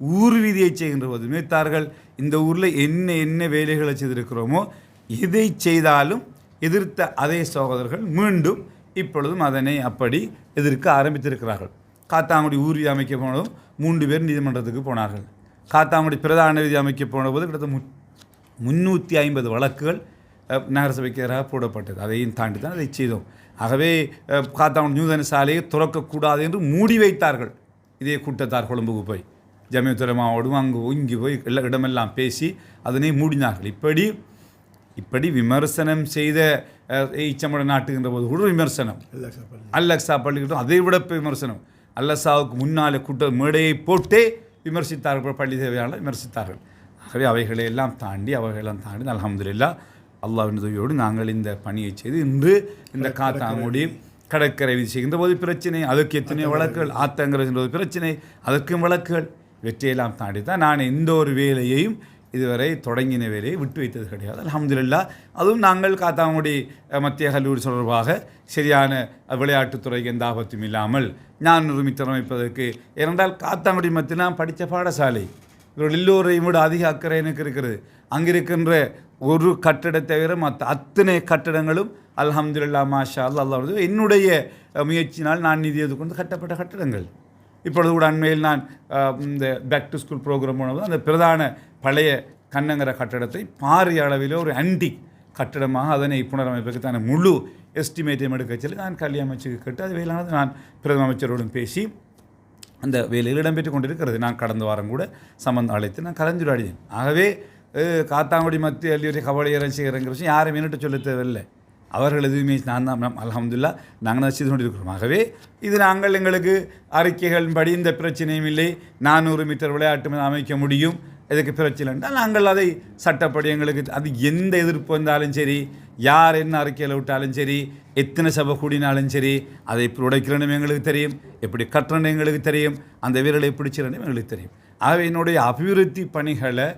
ஊர் வீதியை செய்கின்ற போது நினைத்தார்கள் இந்த ஊரில் என்ன என்ன வேலைகளை செய்திருக்கிறோமோ எதை செய்தாலும் எதிர்த்த அதே சகோதரர்கள் மீண்டும் இப்பொழுதும் அதனை அப்படி எதிர்க்க ஆரம்பித்திருக்கிறார்கள். காத்தாங்குடி ஊர் வீதி அமைக்க போனதும் மூன்று பேர் நீதிமன்றத்துக்கு போனார்கள். காத்தாங்குடி பிரதான வீதி அமைக்க போன போது கிட்டத்தட்ட மு முந்நூற்றி ஐம்பது வழக்குகள் நகரசபைக்கு எதிராக போடப்பட்டது. அதையும் தாண்டி தான் அதை செய்தோம். ஆகவே காத்தாங்குடி நூதன சாலையை துறக்கக்கூடாது என்று மூடி வைத்தார்கள். இதே கூட்டத்தார் கொழும்புக்கு போய். ஜமியத்துலமாவோடும் அங்கு இங்கு போய் எல்லா இடமெல்லாம் பேசி அதனை மூடினார்கள். இப்படி இப்படி விமர்சனம் செய்த அஹ், ஈச்சமட நாட்டுகின்ற போது கூட விமர்சனம். அல்லக்ஸா பள்ளிக்கூடம் அதை விட விமர்சனம். அல்லசாவுக்கு முன்னாலே கூட்ட மேடையை போட்டே விமர்சித்தார்கள் பள்ளி தேவையான விமர்சித்தார்கள். ஆகவே அவைகளை எல்லாம் தாண்டி அவைகளெல்லாம் தாண்டி அல்ஹம்துலில்லாஹ் அல்லாஹ்வின் உதவியோடு நாங்கள் இந்த பணியை செய்து இன்று இந்த காத்தாங்குடி கடற்கரை. வீதி செய்கின்ற போது பிரச்சனை அதற்கு எத்தனையோ வழக்குகள் போது பிரச்சனை அதற்கும் வழக்குகள். வெற்றியெல்லாம் தாண்டி தான் நான் எந்த ஒரு வேலையையும் இதுவரை தொடங்கின வேலையை விட்டு வைத்தது கிடையாது. அலமதுல்லா அதுவும் நாங்கள் காத்தாங்குடி மத்திய கல்லூரி தொடர்பாக சரியான விளையாட்டுத்துறைக்கு எந்த ஆபத்தும் இல்லாமல் ஞான நிர்மித்தம் அமைப்பதற்கு. இரண்டால் காத்தாங்குடி மத்திய நான் படித்த பாடசாலை. இவர்கள் எல்லோரையும் விட அதிக அக்கறை எனக்கு இருக்கிறது. அங்கே இருக்கின்ற ஒரு கட்டடத்தை தவிர மற்ற அத்தனை கட்டடங்களும் அலமதுல்லா மாஷா அல்லா அல்லாஹ் என்னுடைய முயற்சினால் நான் நிதியது கொண்டு கட்டப்பட்ட கட்டடங்கள். இப்பொழுது கூட அண்மையில் நான் இந்த பேக் டு ஸ்கூல் ப்ரோக்ராம் போனது அந்த பிரதான பழைய கண்ணங்கிற கட்டடத்தை பாரிய அளவில் ஒரு அண்டி கட்டடமாக அதனை புனரமைப்பதற்கான முழு எஸ்டிமேட்டையும் எடுக்க சொல்லி நான் கல்வி அமைச்சருக்கு கேட்டு அது வேலானது நான் பிரதம அமைச்சரோடும் பேசி அந்த வேலையில் இடம்பெற்று கொண்டிருக்கிறது. நான் கடந்த வாரம் கூட சம்பந்தம் அழைத்து நான் கலந்துரையாடினேன். ஆகவே காத்தாங்குடி மத்திய கல்லூரி கவலையரம் செய்கிறங்கிற விஷயம் யாரும் என்னட்டு சொல்ல தேவையில்லை. அவர்கள் எதுவுமே நான் தான் அலமதுல்லா நாங்கள் தான் செய்து கொண்டிருக்கிறோம். ஆகவே இது நாங்கள் எங்களுக்கு அறிக்கைகள் படி இந்த பிரச்சனையும் இல்லை. நானூறு மீட்டர் விளையாட்டு அமைக்க முடியும். இதுக்கு பிரச்சனை என்றால் நாங்கள் அதை சட்டப்படி எங்களுக்கு அது எந்த எதிர்ப்பு வந்தாலும் சரி யார் என்ன அறிக்கையில் விட்டாலும் சரி எத்தனை சபை கூடினாலும் சரி அதை இப்படி உடைக்கிறனும் எங்களுக்கு தெரியும். எப்படி கட்டணும் எங்களுக்கு தெரியும். அந்த வீரர்களை எப்படி எங்களுக்கு தெரியும். ஆகவே என்னுடைய அபிவிருத்தி பணிகளை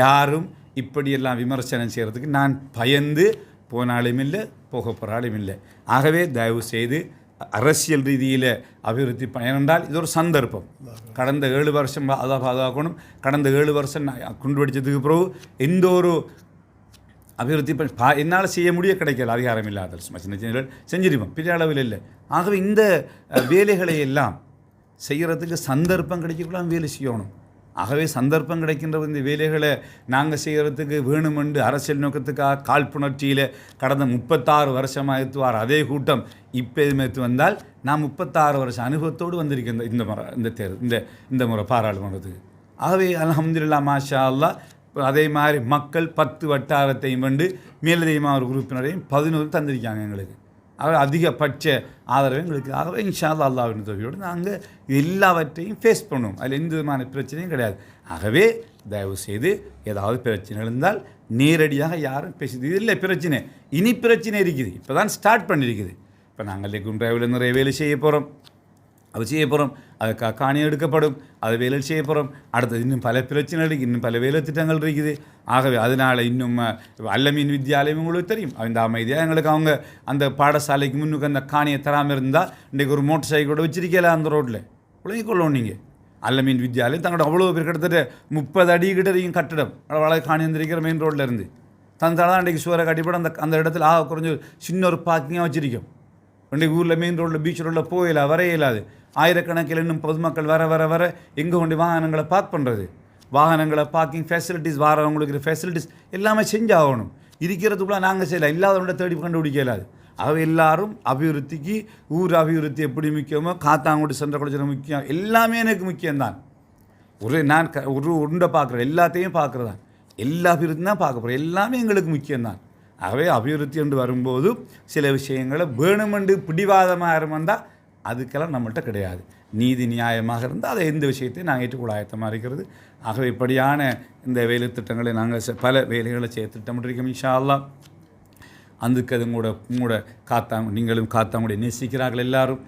யாரும் இப்படியெல்லாம் விமர்சனம் செய்கிறதுக்கு நான் பயந்து போனாலும் இல்லை போக போகிறாலும் இல்லை ஆகவே தயவு செய்து அரசியல் ரீதியில் அபிவிருத்தி ப- ஏனென்றால் இது ஒரு சந்தர்ப்பம். கடந்த ஏழு வருஷம் அதை பாதுகாக்கணும் கடந்த ஏழு வருஷம் குண்டு வெடித்ததுக்கு பிறகு எந்த ஒரு அபிவிருத்தி பண்ணி பா என்னால் செய்ய முடிய கிடைக்கல. அதிகாரம் இல்லாத சும்மா சின்ன சின்ன செஞ்சிருப்போம். பெரிய அளவில் இல்லை. ஆகவே இந்த வேலைகளை எல்லாம் செய்கிறதுக்கு சந்தர்ப்பம் கிடைக்கக்குள்ள வேலை செய்யணும். ஆகவே சந்தர்ப்பம் கிடைக்கின்ற இந்த வேலைகளை நாங்கள் செய்கிறதுக்கு வேணுமென்று அரசியல் நோக்கத்துக்காக காழ்ப்புணர்ச்சியில் கடந்த முப்பத்தாறு வருஷமாக எத்துவார் அதே கூட்டம் இப்போ எதுமேத்து வந்தால் நான் முப்பத்தாறு வருஷம் அனுபவத்தோடு வந்திருக்கேன் இந்த- இந்த முறை இந்த தேர் இந்த இந்த முறை பாராளுமன்றத்துக்கு. ஆகவே அலமதுல்லா மாஷா அல்லா அதே மாதிரி மக்கள் பத்து வட்டாரத்தையும் வந்து மேலதிகமாக ஒரு உறுப்பினரையும் பதினோரு தந்திருக்காங்க எங்களுக்கு. அவர் அதிகபட்ச ஆதரவு எங்களுக்கு. ஆகவே இன்ஷா அல்லாவின் உதவியோடு நாங்கள் எல்லாவற்றையும் ஃபேஸ் பண்ணுவோம். அதில் எந்த விதமான பிரச்சனையும் கிடையாது. ஆகவே தயவு செய்து ஏதாவது பிரச்சனை இருந்தால் நேரடியாக யாரும் பேசுது இது இல்லை பிரச்சனை. இனி பிரச்சனை இருக்குது. இப்போ தான் ஸ்டார்ட் பண்ணியிருக்குது இப்போ நாங்கள் லெக்கும் டிரைவில் நிறைய வேலை செய்ய போகிறோம் அது செய்யப்புறம் அது க காணி எடுக்கப்படும் அது வேலை செய்யப்புறம் அடுத்தது இன்னும் பல பிரச்சனைகள் இருக்குது இன்னும் பல வேலை திட்டங்கள் இருக்குது ஆகவே அதனால் இன்னும் அஹ், அல்லமீன் வித்யாலயம் உங்களுக்கு தெரியும் அந்த அமைதியாக எங்களுக்கு அவங்க அந்த பாடசாலைக்கு முன்னுக்கு அந்த காணியை தராமல் இருந்தால் இன்றைக்கு ஒரு மோட்டர் சைக்கிள் கூட வச்சிருக்கல அந்த ரோட்டில் உலகிக் கொள்ளணும் நீங்கள் அல்லமீன் வித்யாலயம் தங்களோட அவ்வளோ பேர் கிட்டத்தட்ட முப்பது அடி கிட்ட இருக்கும் கட்டடம் அவ்வளோ காணி வந்திருக்கிற மெயின் ரோட்டில் இருந்து தந்தால் தான் இன்றைக்கு சுவரை கட்டிப்பட அந்த அந்த இடத்துல ஆக குறைஞ்ச சின்ன ஒரு பார்க்கிங்காக வச்சிருக்கோம் இன்றைக்கு ஊரில் மெயின் ரோட்டில் பீச் ரோட்டில் போயில வரைய ஆயிரக்கணக்கில் இன்னும் பொதுமக்கள் வர வர வர எங்கே கொண்டு வாகனங்களை பார்க் பண்ணுறது வாகனங்களை பார்க்கிங் ஃபெசிலிட்டிஸ் வாரவங்களுக்கு ஃபெசிலிட்டிஸ் எல்லாமே செஞ்சாகணும் இருக்கிறதுக்குள்ள நாங்கள் செய்யலாம் இல்லாதவங்கள தேடி கண்டுபிடிக்கலாது அவ எல்லாரும் அபிவிருத்திக்கு ஊர் அபிவிருத்தி எப்படி முக்கியமோ காத்தாங்குடி சென்ற குளச்சல் முக்கியம் எல்லாமே எனக்கு முக்கியம்தான். ஒரு நான் க ஒரு உருண்டை பார்க்குறேன் எல்லாத்தையும் பார்க்குறதான் எல்லா அபிவிருத்தி தான் பார்க்க போகிறேன் எல்லாமே எங்களுக்கு முக்கியம்தான். ஆகவே அபிவிருத்தி என்று வரும்போது சில விஷயங்களை வேணுமென்று பிடிவாதமாக இருந்தால் அதுக்கெல்லாம் நம்மள்கிட்ட கிடையாது. நீதி நியாயமாக இருந்தால் அதை எந்த விஷயத்தையும் நாங்கள் ஏற்றுக்கொள்ள ஆயத்தமாக இருக்கிறது. ஆகவே இப்படியான இந்த வேலை திட்டங்களை நாங்கள் பல வேலைகளை செய்ய திட்டமிட்டிருக்கோம் இன்ஷா அல்லாஹ் அதுக்கு அது உங்களோட உங்களோட காத்தாங்க நீங்களும் காத்தாங்குடி நேசிக்கிறார்கள் எல்லாரும்.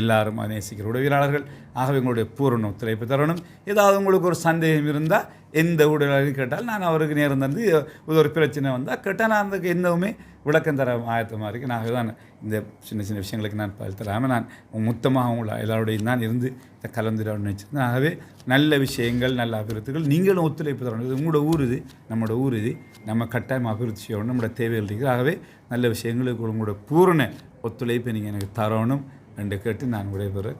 எல்லாரும் நேசிக்கிற உடவியலாளர்கள். ஆகவே உங்களுடைய பூரண ஒத்துழைப்பு தரணும். ஏதாவது உங்களுக்கு ஒரு சந்தேகம் இருந்தால் எந்த உடலாளர் கேட்டால் நான் அவருக்கு நேரம் தந்து இது ஒரு பிரச்சனை வந்தால் கேட்டால் நான் அதுக்கு எந்தவுமே விளக்கம் தர ஆயத்தமாக இருக்கு நான் தான் இந்த சின்ன சின்ன விஷயங்களுக்கு நான் பதில் தராமல் நான் மொத்தமாக உங்களை எல்லாருடையும் தான் இருந்து இந்த கலந்துரையாடணும் நினச்சிருந்தேன். ஆகவே நல்ல விஷயங்கள் நல்ல அபிவிருத்திகள் நீங்களும் ஒத்துழைப்பு தரணும். இது உங்களோட ஊர் இது நம்மளோட ஊர் இது. நம்ம கட்டாயம் அபிவிருத்தி செய்யணும் நம்மளோட தேவைகள் இருக்குது. ஆகவே நல்ல விஷயங்களுக்கு உங்களோட பூரண ஒத்துழைப்பை நீங்கள் எனக்கு தரணும் என்று கேட்டு நான் விடைபெற